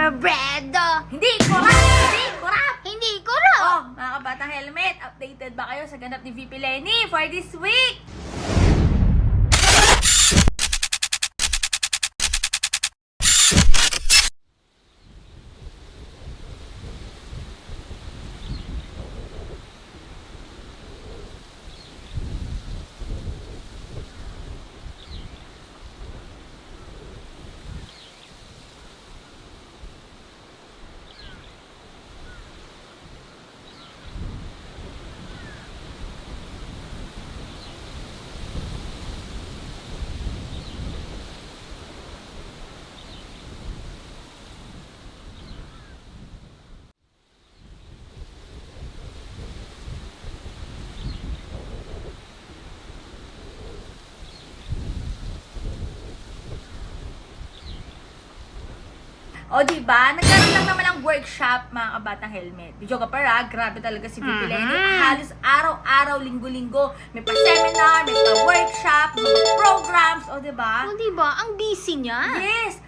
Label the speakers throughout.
Speaker 1: Robredo!
Speaker 2: Hindi corrupt! Hindi corrupt!
Speaker 1: Hindi ko!
Speaker 2: Oh, mga kabatang helmet, updated ba kayo sa ganap ni VP Lenny for this week? O, di ba? Nagkaroon lang naman ng workshop, mga kabatang helmet. Video ka para, grabe talaga si VP Lenny.
Speaker 1: Mhm.
Speaker 2: Halos araw-araw, linggo-linggo. May pa-seminar, may pa-workshop, may programs, o, di ba?
Speaker 1: Oh, di ba? Ang busy niya.
Speaker 2: Yes!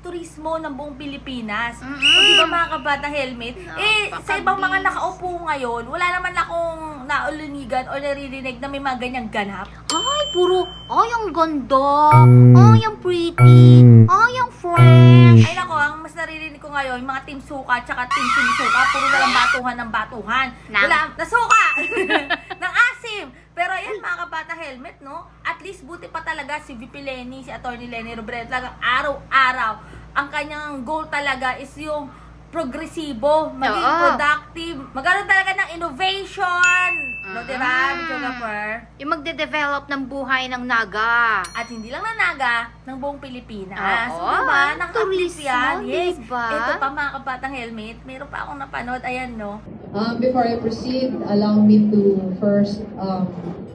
Speaker 2: Turismo ng buong Pilipinas.
Speaker 1: Mm-mm.
Speaker 2: O di ba mga kabatang helmet? Eh, sa ibang mga nakaupo ngayon, wala naman akong naulunigan o naririnig na may mga ganyang ganap.
Speaker 1: Ay, puro, ay, ang ganda. Ay, ang pretty. Ay, ang fresh.
Speaker 2: Ay nako, ang mas naririnig ko ngayon, yung mga team suka tsaka team sinisuka, puro na lang batuhan ng batuhan.
Speaker 1: Ng-
Speaker 2: Wala, nasuka! ng asim! Pero ayan mga kabata helmet, no? At least buti pa talaga si VP Lenny, si Attorney Lenny Robredo, talagang araw-araw. Ang kanyang goal talaga is yung progresibo, maging
Speaker 1: Oo.
Speaker 2: productive, magkaroon talaga ng innovation. No, di ba?
Speaker 1: Mm.
Speaker 2: Video Gapper?
Speaker 1: Yung magde-develop ng buhay ng naga.
Speaker 2: At hindi lang na naga, ng buong Pilipinas.
Speaker 1: Oo,
Speaker 2: diba?
Speaker 1: ang
Speaker 2: Nakaka-please
Speaker 1: turismo,
Speaker 2: yan. Yes.
Speaker 1: diba?
Speaker 2: Ito pa mga kabatang helmet. Meron pa akong napanood. Ayan, no?
Speaker 3: Um, before I proceed, allow me to first um,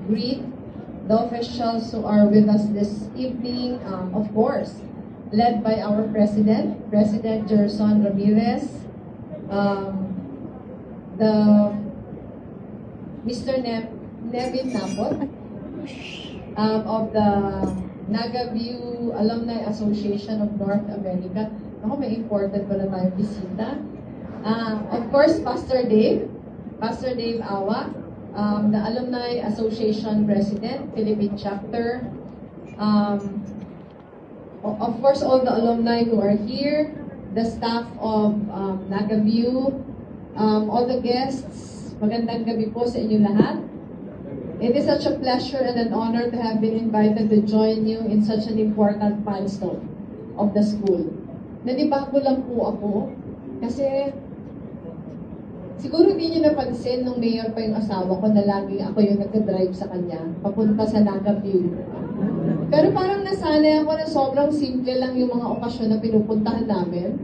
Speaker 3: greet the officials who are with us this evening, um, of course, led by our President, President Gerson Ramirez, um, the Mr. Ne- Nevin Napot, um, of the Naga View Alumni Association of North America. Ako, may important pala tayong bisita. Uh, of course, Pastor Dave, Pastor Dave Awa, um, the Alumni Association President, Philippine Chapter. Um, of course, all the alumni who are here, the staff of um, Naga View, um, all the guests, magandang gabi po sa inyo lahat. It is such a pleasure and an honor to have been invited to join you in such an important milestone of the school. Nanibago lang po ako kasi siguro hindi niyo napansin nung mayor pa yung asawa ko na laging ako yung nagka-drive sa kanya papunta sa Naga View. Pero parang nasanay ako na sobrang simple lang yung mga okasyon na pinupuntahan namin.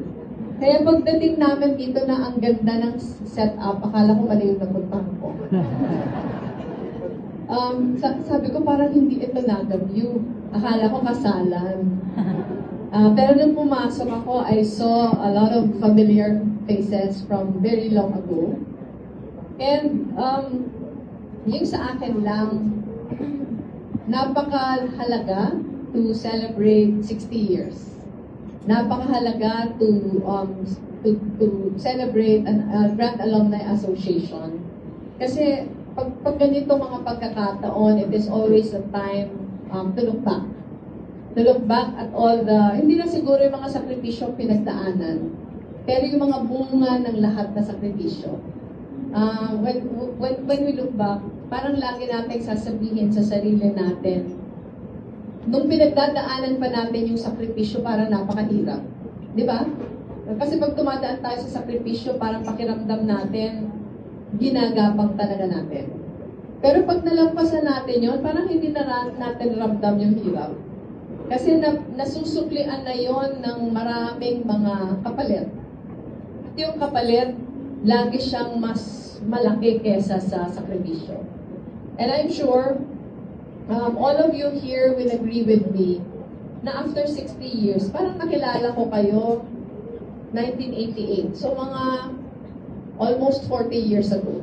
Speaker 3: Kaya pagdating namin dito na ang ganda ng setup, akala ko mali yung napuntahan ko. Um, sa- sabi ko parang hindi ito Naga View. Akala ko kasalan. Ah, pero nung pumasok ako, I saw a lot of familiar faces from very long ago. And um, yung sa akin lang, napakahalaga to celebrate 60 years. Napakahalaga to um, to, to celebrate an uh, Grand Alumni Association. Kasi pag, pag ganito mga pagkakataon, it is always a time um, to look back. To look back at all the, hindi na siguro yung mga sakripisyo pinagdaanan, pero yung mga bunga ng lahat na sakripisyo. Uh, when, when, when we look back, parang lagi natin sasabihin sa sarili natin, nung pinagdadaanan pa natin yung sakripisyo, parang napakahirap. Di ba? Kasi pag tumadaan tayo sa sakripisyo, parang pakiramdam natin, ginagapang talaga natin. Pero pag nalampasan natin yon, parang hindi na natin ramdam yung hirap. Kasi na, nasusuklian na yon ng maraming mga kapalit. Yung kapalit, lagi siyang mas malaki kesa sa sakripisyo. And I'm sure um, all of you here will agree with me na after 60 years, parang nakilala ko kayo 1988. So mga almost 40 years ago.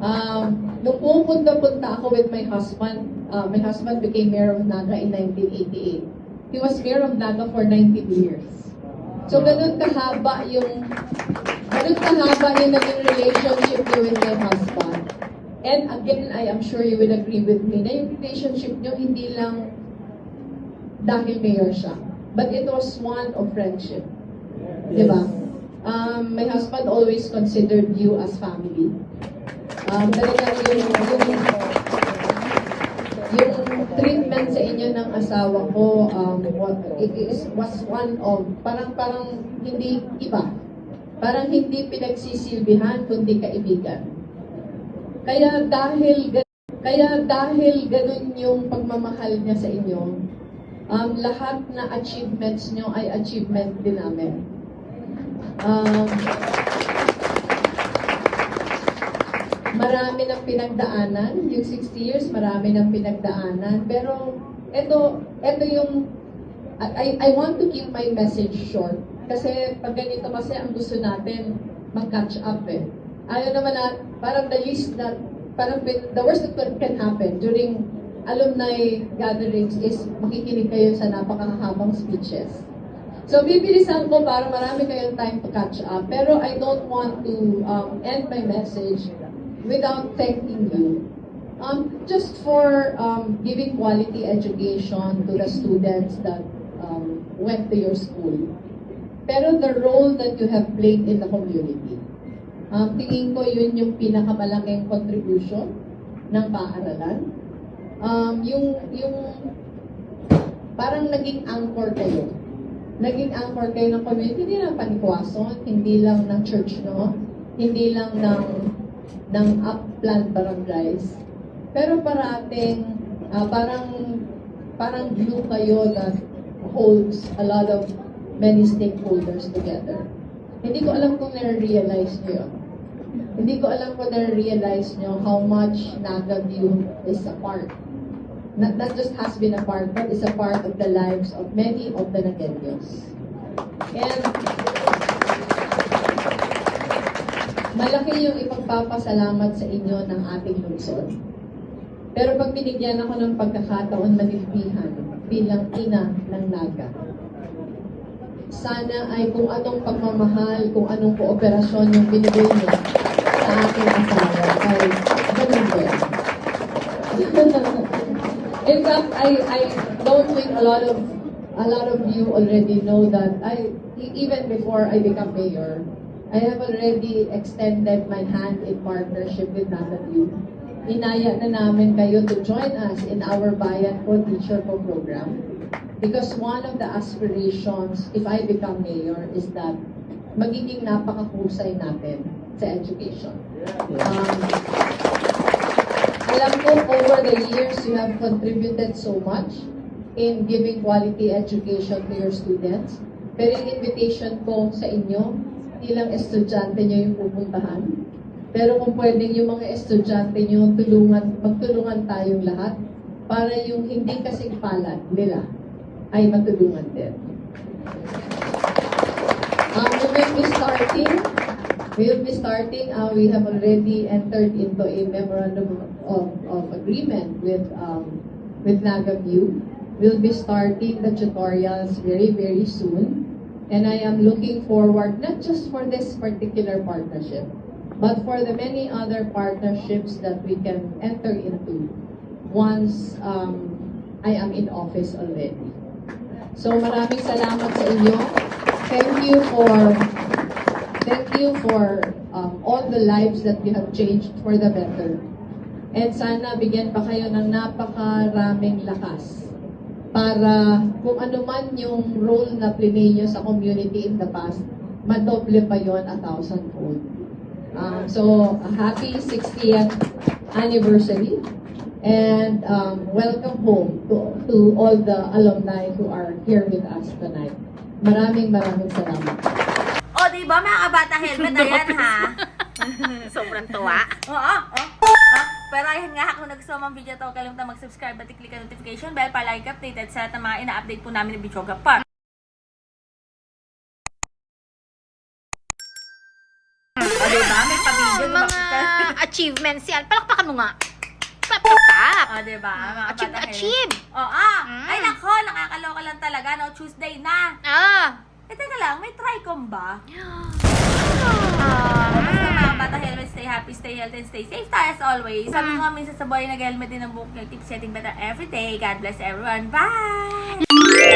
Speaker 3: Um, nung pumunta-punta ako with my husband, uh, my husband became mayor of Naga in 1988. He was mayor of Naga for 19 years. So ganun kahaba yung ganun kahaba yung naging relationship niyo with my husband. And again, I am sure you will agree with me na yung relationship niyo hindi lang dahil mayor siya. But it was one of friendship. Di ba? Um, my husband always considered you as family. Um, talagang yung, yung, yung treatment sa inyo ng asawa ko um, what, it is, was one of, parang, parang hindi iba. Parang hindi pinagsisilbihan, kundi kaibigan. Kaya dahil, kaya dahil ganun yung pagmamahal niya sa inyo, um, lahat na achievements nyo ay achievement din namin. Um, marami ng pinagdaanan, yung 60 years, marami ng pinagdaanan, pero ito, ito yung, I, I want to keep my message short, kasi pag ganito kasi ang gusto natin, mag-catch up eh. Ayaw naman na, parang the least that, parang the worst that can happen during alumni gatherings is makikinig kayo sa napakahabang speeches. So, bibilisan ko para marami kayong time to catch up. Pero I don't want to um, end my message without thanking you. Just for um, giving quality education to the students that um, went to your school. Pero the role that you have played in the community. Um, tingin ko yun yung pinakamalaking contribution ng paaralan. Um, yung, yung parang naging anchor kayo. Naging anchor kayo ng community, hindi lang panikwason, hindi lang ng church, no? Hindi lang ng, ng upland barangays. Pero parating, ah, parang, parang glue kayo that holds a lot of many stakeholders together. Hindi ko alam kung nare-realize nyo yun. Hindi ko alam kung nare-realize nyo how much Naga View is a part not, not just has been a part, but is a part of the lives of many of the Nagenyos. And malaki yung ipagpapasalamat sa inyo ng ating lungsod. Pero pag binigyan ako ng pagkakataon manilbihan bilang ina ng Naga, sana ay kung anong pagmamahal, kung anong kooperasyon yung binigay niyo sa aking asawa, ay ganun din. In fact, I, I don't think a lot of a lot of you already know that I even before I become mayor, I have already extended my hand in partnership with NATAView. Inaya na namin kayo to join us in our Bayan ko Teacher ko program. Because one of the aspirations, if I become mayor, is that magiging napakahusay natin sa education. Um, alam ko over the years you have contributed so much in giving quality education to your students. Pero yung invitation ko sa inyo, ilang estudyante nyo yung pupuntahan. Pero kung pwedeng yung mga estudyante nyo, tulungan, magtulungan tayong lahat para yung hindi kasing palad nila ay matulungan din. Um, we will be starting We'll be starting, uh, we have already entered into a memorandum of, of agreement with, um, with NagaView. We'll be starting the tutorials very, very soon. And I am looking forward, not just for this particular partnership, but for the many other partnerships that we can enter into once um, I am in office already. So maraming salamat sa inyo. Thank you for Thank you for um, all the lives that you have changed for the better. And sana bigyan pa kayo ng napakaraming lakas para kung ano man yung role na play nyo sa community in the past, madoble pa yon a thousandfold. Um, so, a happy 60th anniversary and um, welcome home to, to all the alumni who are here with us tonight. Maraming maraming salamat.
Speaker 2: O, di ba mga kabata helmet, ayan ha?
Speaker 1: Sobrang tuwa.
Speaker 2: Oo, oh, oh, Pero ayun nga, kung nagustuhan mo ang video to, huwag kalimutan mag-subscribe at i-click ang notification bell para like updated sa lahat ng mga ina-update po namin ni Bichoga Park.
Speaker 1: Achievements yan. Palakpakan mo nga. Palakpak.
Speaker 2: O diba? Mga
Speaker 1: Achieve,
Speaker 2: bata
Speaker 1: achieve.
Speaker 2: O ah!
Speaker 1: Mm.
Speaker 2: Ay nako, nakakaloka lang talaga. No? Tuesday na.
Speaker 1: Ah.
Speaker 2: Eh teka lang, may Tricom ba?
Speaker 1: Ah.
Speaker 2: Basta mga bata helmet, stay happy, stay healthy, and stay safe tayo as always. Sabi ko nga minsan sa boy, nag-helmet din ang buhok niya. Keep setting better every day. God bless everyone. Bye!